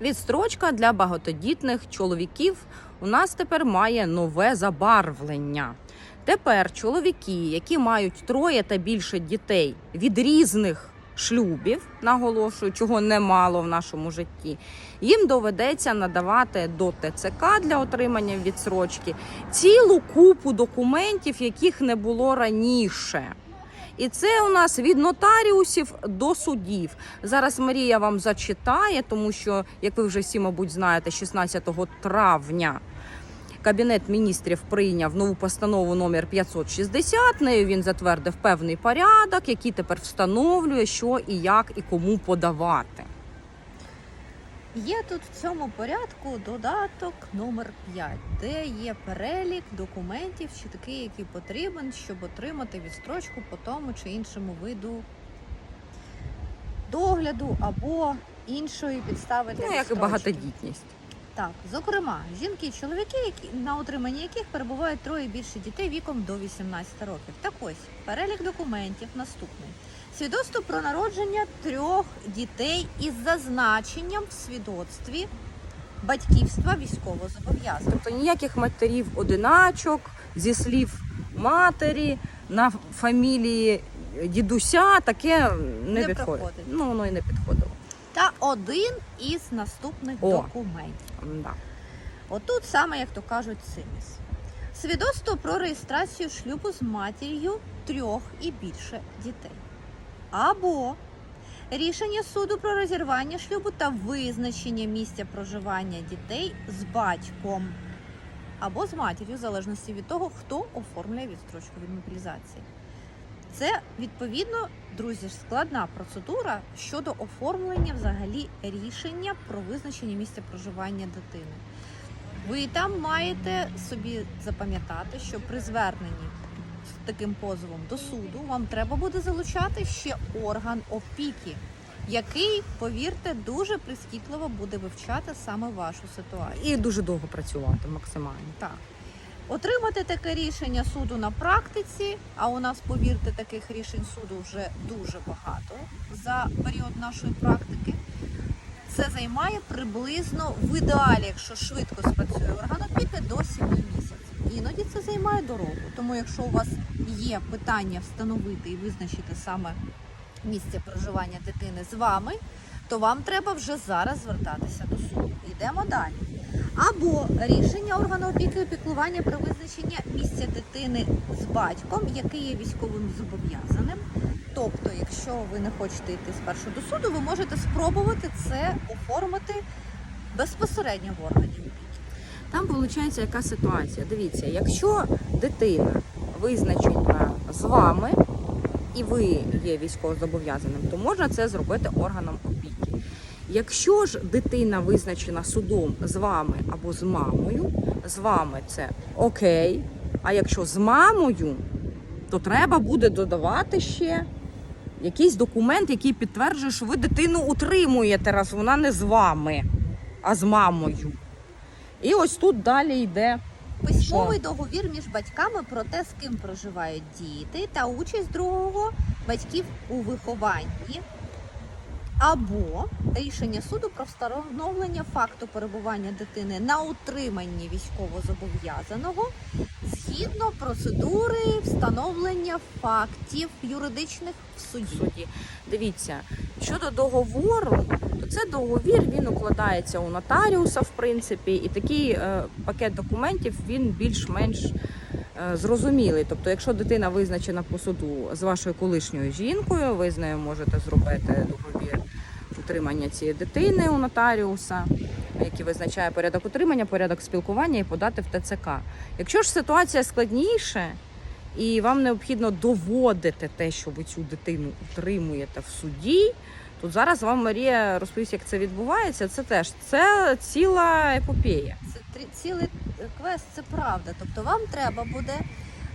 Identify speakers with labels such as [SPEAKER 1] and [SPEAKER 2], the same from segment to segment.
[SPEAKER 1] Відстрочка для багатодітних чоловіків у нас тепер має нове забарвлення. Тепер чоловіки, які мають троє та більше дітей від різних шлюбів, наголошую, чого немало в нашому житті, їм доведеться надавати до ТЦК для отримання відсрочки цілу купу документів, яких не було раніше. І це у нас від нотаріусів до судів. Зараз Марія вам зачитає, тому що, як ви вже всі, мабуть, знаєте, 16 травня Кабінет міністрів прийняв нову постанову номер 560. Нею він затвердив певний порядок, який тепер встановлює, що і як і кому подавати.
[SPEAKER 2] Є тут в цьому порядку додаток номер 5, де є перелік документів, чи такий, який потрібен, щоб отримати відстрочку по тому чи іншому виду догляду або іншої підстави для
[SPEAKER 1] Ну, як і багатодітність.
[SPEAKER 2] Так, зокрема, жінки і чоловіки, які на утриманні яких перебувають троє більше дітей віком до 18 років. Так ось перелік документів наступний: свідоцтво про народження трьох дітей із зазначенням в свідоцтві батьківства військовозобов'язаних.
[SPEAKER 1] Тобто ніяких матерів одиначок зі слів матері на фамілії дідуся таке не,
[SPEAKER 2] Не
[SPEAKER 1] підходить. Ну воно і не підходило.
[SPEAKER 2] Та один із наступних
[SPEAKER 1] О.
[SPEAKER 2] документів.
[SPEAKER 1] Да.
[SPEAKER 2] Отут саме, як то кажуть, симіс. Свідоцтво про реєстрацію шлюбу з матір'ю трьох і більше дітей. Або рішення суду про розірвання шлюбу та визначення місця проживання дітей з батьком. Або з матір'ю, в залежності від того, хто оформляє відстрочку від мобілізації. Це відповідно, друзі, складна процедура щодо оформлення взагалі рішення про визначення місця проживання дитини. Ви там маєте собі запам'ятати, що при зверненні таким позовом до суду вам треба буде залучати ще орган опіки, який, повірте, дуже прискіпливо буде вивчати саме вашу ситуацію.
[SPEAKER 1] І дуже довго працювати максимально.
[SPEAKER 2] Так. Отримати таке рішення суду на практиці, а у нас, повірте, таких рішень суду вже дуже багато за період нашої практики. Це займає приблизно в ідеалі, якщо швидко спрацює орган опіки, до 7 місяців. Іноді це займає дорогу. Тому, якщо у вас є питання встановити і визначити саме місце проживання дитини з вами, то вам треба вже зараз звертатися до суду. Йдемо далі. Або рішення органу опіки і піклування про визначення місця дитини з батьком, який є військовим зобов'язаним. Тобто, якщо ви не хочете йти спершу до суду, ви можете спробувати це оформити безпосередньо в органі.
[SPEAKER 1] Там виходить яка ситуація. Дивіться, якщо дитина визначена з вами і ви є військовозобов'язаним, то можна це зробити органом опіки. Якщо ж дитина визначена судом з вами або з мамою, з вами це окей. А якщо з мамою, то треба буде додавати ще якийсь документ, який підтверджує, що ви дитину утримуєте, раз вона не з вами, а з мамою. І ось тут далі йде.
[SPEAKER 2] Письмовий договір між батьками про те, з ким проживають діти, та участь другого батьків у вихованні. Або рішення суду про встановлення факту перебування дитини на утриманні військовозобов'язаного згідно процедури встановлення фактів юридичних в суді.
[SPEAKER 1] Дивіться, щодо договору, це договір він укладається у нотаріуса, в принципі, і такий е, пакет документів він більш-менш е, зрозумілий. Тобто, якщо дитина визначена по суду з вашою колишньою жінкою, ви з нею можете зробити договір утримання цієї дитини у нотаріуса. Який визначає порядок утримання, порядок спілкування і подати в ТЦК. Якщо ж ситуація складніше, і вам необхідно доводити те, що ви цю дитину утримуєте в суді. Тут зараз вам Марія розповість, як це відбувається. Це теж це ціла епопея.
[SPEAKER 2] Це трі- цілий квест, це правда. Тобто вам треба буде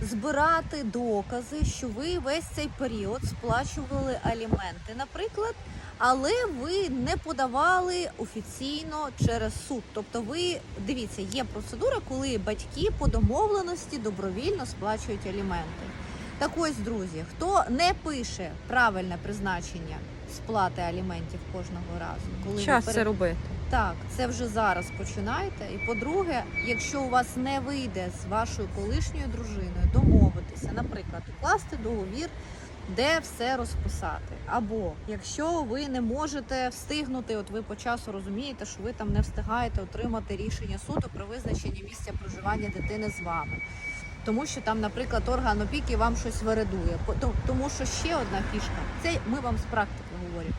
[SPEAKER 2] збирати докази, що ви весь цей період сплачували аліменти, наприклад, але ви не подавали офіційно через суд. Тобто, ви дивіться, є процедура, коли батьки по домовленості добровільно сплачують аліменти. Так ось, друзі, хто не пише правильне призначення сплати аліментів кожного разу, коли
[SPEAKER 1] Час
[SPEAKER 2] пере-
[SPEAKER 1] це робити.
[SPEAKER 2] Так, це вже зараз починайте. І по-друге, якщо у вас не вийде з вашою колишньою дружиною домовитися, наприклад, укласти договір, де все розписати. Або якщо ви не можете встигнути, от ви по часу розумієте, що ви там не встигаєте отримати рішення суду про визначення місця проживання дитини з вами. Тому що там, наприклад, орган опіки вам щось вередує. Тому що ще одна фішка, це ми вам з практики говоримо.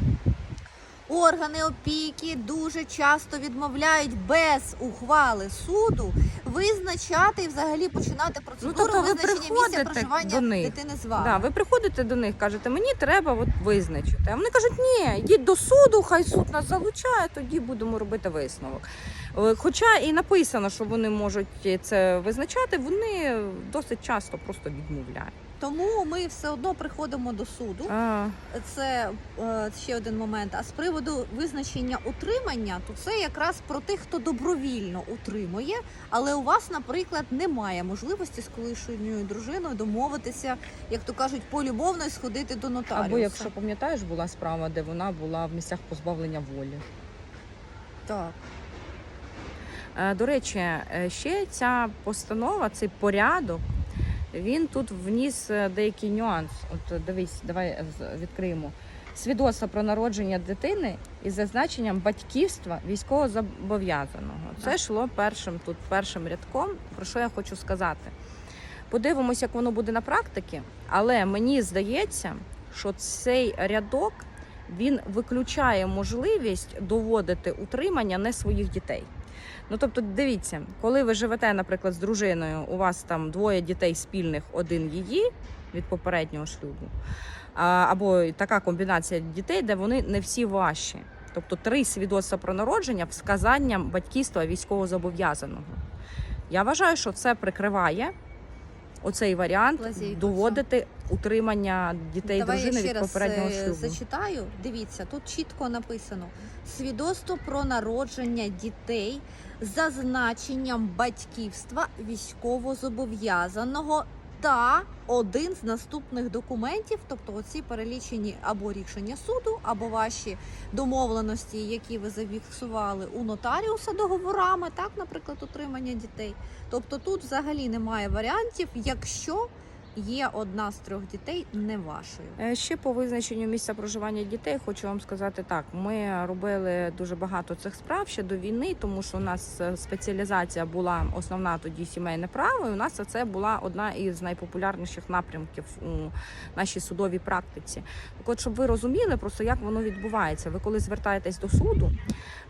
[SPEAKER 2] Органи опіки дуже часто відмовляють без ухвали суду визначати і взагалі починати процедуру
[SPEAKER 1] тобто ви
[SPEAKER 2] визначення місця проживання
[SPEAKER 1] до них.
[SPEAKER 2] дитини з вами.
[SPEAKER 1] Да, ви приходите до них, кажете, мені треба от визначити. А вони кажуть, ні, йдіть до суду, хай суд нас залучає, тоді будемо робити висновок. Е, Хоча і написано, що вони можуть це визначати, вони досить часто просто відмовляють.
[SPEAKER 2] Тому ми все одно приходимо до суду.
[SPEAKER 1] А,
[SPEAKER 2] Це е, ще один момент. А з приводу визначення утримання, то це якраз про тих, хто добровільно утримує, але у вас, наприклад, немає можливості з колишньою дружиною домовитися, як то кажуть, полюбовно і сходити до нотаріуса.
[SPEAKER 1] або якщо пам'ятаєш, була справа, де вона була в місцях позбавлення волі.
[SPEAKER 2] так.
[SPEAKER 1] Е, До речі, е, ще ця постанова, цей порядок, він тут вніс е, деякий нюанс. От дивись, давай відкриємо. Свідоцтво про народження дитини із зазначенням батьківства військовозобов'язаного. Це йшло першим тут першим рядком. Про що я хочу сказати? Подивимося, як воно буде на практиці, але мені здається, що цей рядок він виключає можливість доводити утримання не своїх дітей. Ну тобто, дивіться, коли ви живете, наприклад, з дружиною, у вас там двоє дітей спільних, один її від попереднього шлюбу, або така комбінація дітей, де вони не всі ваші. Тобто три свідоцтва про народження вказанням батьківства військовозобов'язаного. Я вважаю, що це прикриває оцей варіант
[SPEAKER 2] Лазейку,
[SPEAKER 1] доводити утримання дітей
[SPEAKER 2] Давай
[SPEAKER 1] дружини
[SPEAKER 2] я ще
[SPEAKER 1] від
[SPEAKER 2] раз
[SPEAKER 1] попереднього
[SPEAKER 2] е,
[SPEAKER 1] шлюбу.
[SPEAKER 2] зачитаю. Дивіться, тут чітко написано: свідоцтво про народження дітей з зазначенням батьківства військовозобов'язаного та один з наступних документів, тобто оці перелічені або рішення суду, або ваші домовленості, які ви зафіксували у нотаріуса договорами, так, наприклад, утримання дітей. Тобто тут взагалі немає варіантів, якщо є одна з трьох дітей не вашою.
[SPEAKER 1] Е, Ще по визначенню місця проживання дітей хочу вам сказати так. Ми робили дуже багато цих справ ще до війни, тому що у нас е, спеціалізація була основна тоді сімейне право. І у нас це була одна із найпопулярніших напрямків у нашій судовій практиці. Так от, щоб ви розуміли, просто як воно відбувається. Ви коли звертаєтесь до суду,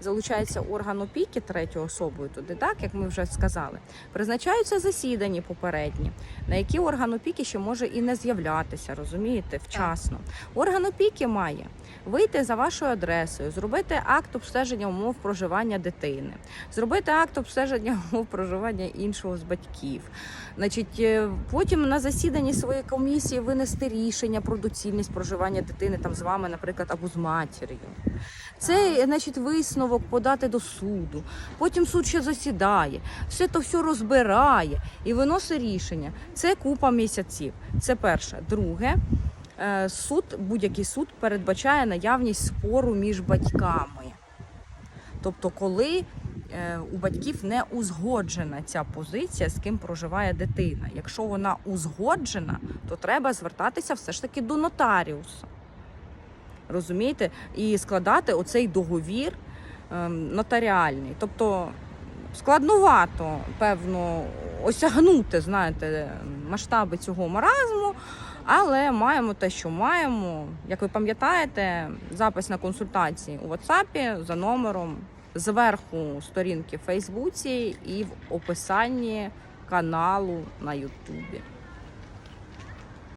[SPEAKER 1] залучається орган опіки третьою особою туди, так як ми вже сказали, призначаються засідання попередні, на які орган опіки ще може і не з'являтися, розумієте, вчасно. Орган опіки має вийти за вашою адресою, зробити акт обстеження умов проживання дитини, зробити акт обстеження умов проживання іншого з батьків. Значить, е, потім на засіданні своєї комісії винести рішення про доцільність проживання дитини там з вами, наприклад, або з матір'ю. Це, значить, висновок подати до суду. Потім суд ще засідає, все то все розбирає і виносить рішення. Це купа місяців. Це перше. Друге, е, суд, будь-який суд передбачає наявність спору між батьками. Тобто, коли е, у батьків не узгоджена ця позиція, з ким проживає дитина. Якщо вона узгоджена, то треба звертатися все ж таки до нотаріуса. Розумієте? І складати оцей договір ем, нотаріальний. Тобто складнувато, певно, осягнути, знаєте, масштаби цього маразму. Але маємо те, що маємо. Як ви пам'ятаєте, запис на консультації у WhatsApp за номером зверху сторінки в Фейсбуці і в описанні каналу на Ютубі.